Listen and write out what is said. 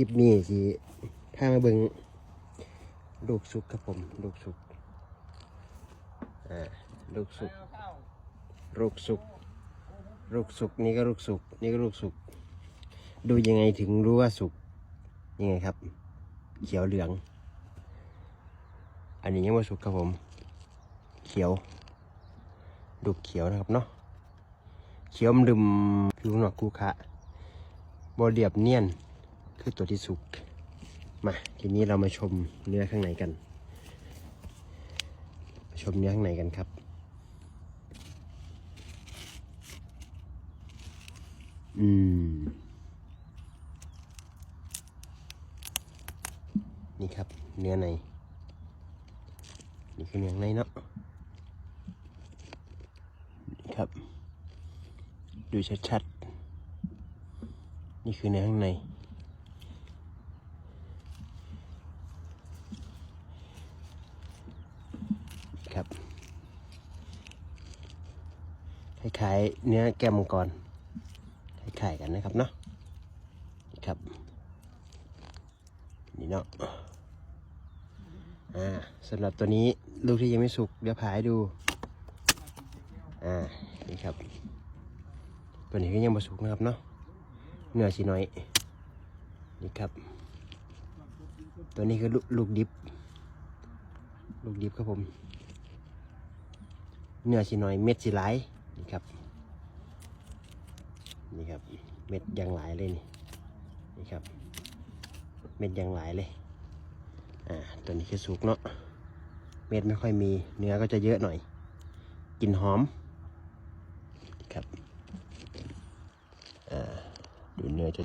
ลิปนี้สิพามาเบิงลูกสุกครับผม ลูกสุกอ่าลูกสุกลูกสุกลูกสุกนี่ก็ลูกสุกนี่ก็ลูกสุกดูยังไงถึงรู้ว่าสุกยังไงครับ เขียวเหลือง อันนี้ยังไม่สุกครับผม เขียวลูกเขียวนะครับเนาะเขียวมันดึมผิวหนอกคูคะบอเรียบเนียน คือตัวที่สุก มาทีนี้เรามาชมเนื้อข้างในกัน ชมเนื้อข้างในกันครับ อืม นี่ครับเนื้อใน นี่คือเนื้อในเนาะนี่ครับ ดูชัดๆ นี่คือเนื้อข้างใน ครับ คล้ายๆเนื้อแก้มังกร คล้ายๆกันนะครับเนาะ ครับ นี่เนาะ อ่าสำหรับตัวนี้ลูกที่ยังไม่สุกเดี๋ยวผาให้ดู อ่า นี่ครับ ตัวนี้ก็ยังไมาสุกนะครับเนาะ เนื้อสีน้อย นี่ครับ ตัวนี้คือลลูกดิบ ลูกดิบครับผม เนื้อสีน้อยเม็ดสีหลายนี่ครับนี่ครับเม็ดยังหลายเลยนี่นี่ครับ เม็ดยังหลายเลยอ่าตัวนี้คือสุกเนาะเม็ดไม่ค่อยมีเนื้อก็จะเยอะหน่อยกลิ่นหอมครับอ่าดูเนื้อจะ